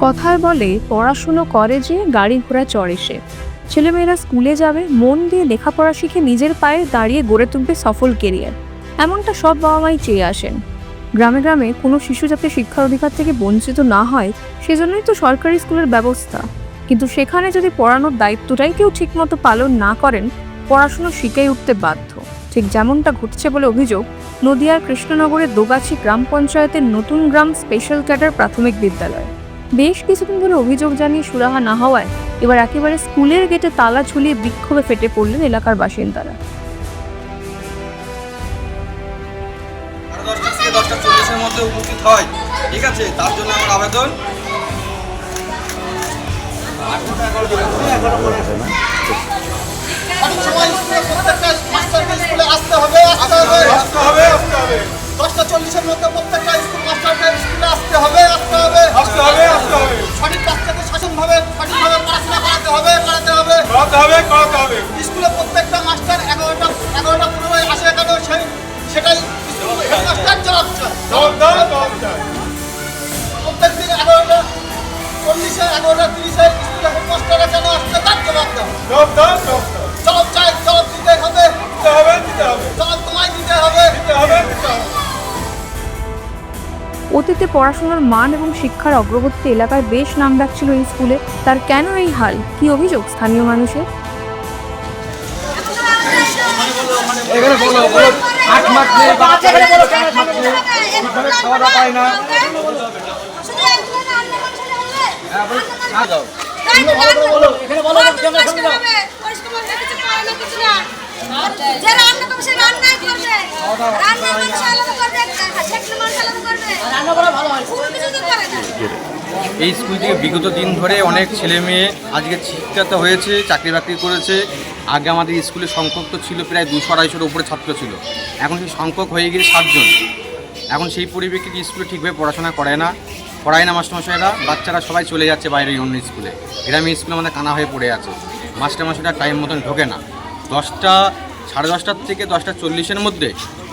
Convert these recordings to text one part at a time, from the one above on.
কথায় বলে, পড়াশুনো করে যে গাড়ি ঘোড়া চড়ে সে। ছেলেমেয়েরা স্কুলে যাবে, মন দিয়ে লেখাপড়া শিখে নিজের পায়ে দাঁড়িয়ে গড়ে তুলবে সফল কেরিয়ার এমনটা সব বাবা মাই চেয়ে আসেন। গ্রামে গ্রামে কোনো শিশু যাতে শিক্ষার অধিকার থেকে বঞ্চিত না হয়, সেজন্যই তো সরকারি স্কুলের ব্যবস্থা। কিন্তু সেখানে যদি পড়ানোর দায়িত্বটাই কেউ ঠিকমতো পালন না করেন, পড়াশুনো শিখেই উঠতে বাধ্য। ঠিক যেমনটা ঘটছে বলে অভিযোগ, নদিয়ার কৃষ্ণনগরের দোগাছি গ্রাম পঞ্চায়েতের নতুন গ্রাম স্পেশাল ক্যাডার প্রাথমিক বিদ্যালয়। বেশ কিছুদিন ধরে অভিযোগ জানিয়ে সুরাহা না হওয়ায় এবার একেবারে স্কুলের গেটে তালা ঝুলিয়ে বিক্ষোভে ফেটে পড়লেন এলাকার বাসিন্দারা। সাড়ে দশটা চল্লিশের মধ্যে উপস্থিত হয়। ঠিক আছে তার জন্য আমার আবেদন। সঠিক সময় স্কুলে প্রত্যেকটা মাস্টারকে স্কুলে আসতে হবে আসতে হবে। করাতে হবে করাতে হবে। স্কুলে প্রত্যেকটা মাস্টার এগারোটা এগারোটা পনেরোয় আসে কেন সেই সেটাই। জবাবদার জবাবদার। প্রত্যেক দিন এগারোটা চল্লিশে এগারোটা তিরিশে স্কুলে হেডমাস্টাররা কেন আসছে তার জবাব দাও অতীতে পড়াশোনার মান এবং শিক্ষার অগ্রগতিতে এলাকায় বেশ নাম ডাকছিল এই স্কুলে। তার কেন এই হাল? কি অভিযোগ স্থানীয় মানুষের? এখানে বলো বলো। আট মাস নেই বাচ্চারা ঠিকভাবে খাওয়া দাওয়া পায় না। যারা রান্না করবে সে রান্নাই করবে রান্না মানুষ আলাদা করবে সেখানে মানুষ আলাদা করবে। রান্না করা ভালো হয়। কোনো কিছু তো করে না। এই স্কুল থেকে বিগত দিন ধরে অনেক ছেলে মেয়ে আজকে শিক্ষিত হয়েছে চাকরি বাকরি করেছে। আগে আমাদের স্কুলের সংখ্যক তো ছিল প্রায় দুশো আড়াইশোর উপরে ছাত্র ছিল। এখন সেই সংখ্যক হয়ে গিয়ে সাতজন এখন সেই পরিপ্রেক্ষিতে স্কুলে ঠিকভাবে পড়াশোনা করায় না। পড়ায় না মাস্টারমশাইরা বাচ্চারা সবাই চলে যাচ্ছে বাইরে অন্য স্কুলে। গ্রামের স্কুলে আমাদের কানা হয়ে পড়ে আছে। মাস্টারমশাইরা টাইম মতন ঢোকে না। দশটা, সাড়ে দশটার থেকে দশটা চল্লিশের মধ্যে।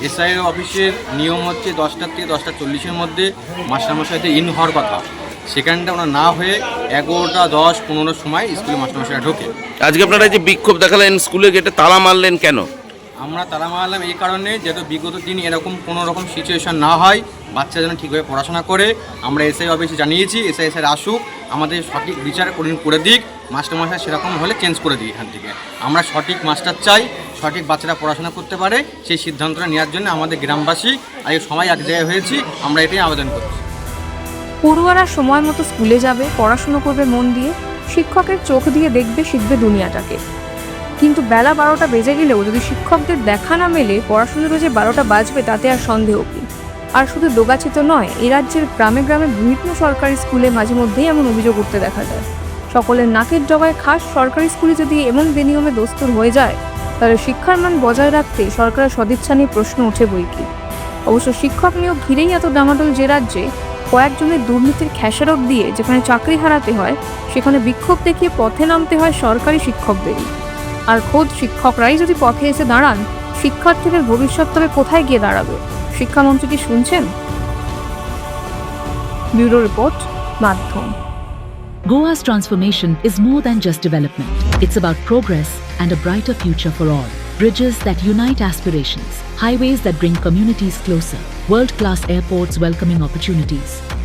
এসআই অফিসের নিয়ম হচ্ছে দশটার থেকে দশটা চল্লিশের মধ্যে মাস্টারমশাইতে ইন হওয়ার কথা। সেখানটা ওনার না হয়ে এগারোটা, দশ পনেরো সময় স্কুলে মাস্টারমশাইরা ঢোকে। আজকে আপনারা যে বিক্ষোভ দেখালেন স্কুলে গেটে তালা মারলেন কেন? আমরা তারা মারলাম এই কারণে যাতে বিগত দিন এরকম কোনো রকম সিচুয়েশন না হয়, বাচ্চা যেন ঠিকভাবে পড়াশোনা করে, আমরা এসআই অফিসে জানিয়েছি এসআই স্যার আসুক, আমাদের সঠিক বিচার করে দিক মাস্টারমশাই সেরকম হলে চেঞ্জ করে দিই এখান থেকে। আমরা সঠিক মাস্টার চাই, সঠিক বাচ্চারা পড়াশোনা করতে পারে, সেই সিদ্ধান্তটা নেওয়ার জন্য আমাদের গ্রামবাসী আজকে সবাই এক জায়গায় হয়েছি, আমরা এটাই আবেদন করছি। পড়ুয়ারা সময় মতো স্কুলে যাবে, পড়াশুনো করবে মন দিয়ে, শিক্ষকের চোখ দিয়ে দেখবে, শিখবে দুনিয়াটাকে। কিন্তু বেলা বারোটা বেজে গেলেও যদি শিক্ষকদের দেখা না মেলে পড়াশুনোর যে বারোটা বাজবে তাতে আর সন্দেহ কি? আর শুধু দোগাছি তো নয়, এ রাজ্যের গ্রামে গ্রামে বিভিন্ন সরকারি স্কুলে মাঝে মধ্যেই এমন অভিযোগ উঠতে দেখা যায়। সকলের নাকের জগায় খাস সরকারি স্কুলে যদি এমন বেনিয়মে দস্তুর হয়ে যায়, তাহলে শিক্ষার মান বজায় রাখতে সরকারের সদিচ্ছা নিয়ে প্রশ্ন ওঠে বই কি? অবশ্য শিক্ষক নিয়োগ ঘিরেই এত ডামাডোল যে রাজ্যে কয়েকজনের দুর্নীতির খেসারত দিয়ে যেখানে চাকরি হারাতে হয়, সেখানে বিক্ষোভ দেখিয়ে পথে নামতে হয় সরকারি শিক্ষকদেরই। আর খোদ শিক্ষকরাই যদি পথে এসে দাঁড়ান শিক্ষার্থীদের ভবিষ্যৎ তবে কোথায় গিয়ে দাঁড়াবে শিক্ষামন্ত্রী কি শুনছেন ব্যুরো রিপোর্ট মাধ্যম Goa's transformation is more than just development. It's about progress and a brighter future for all. Bridges that unite aspirations, highways that bring communities closer, world class airports welcoming opportunities.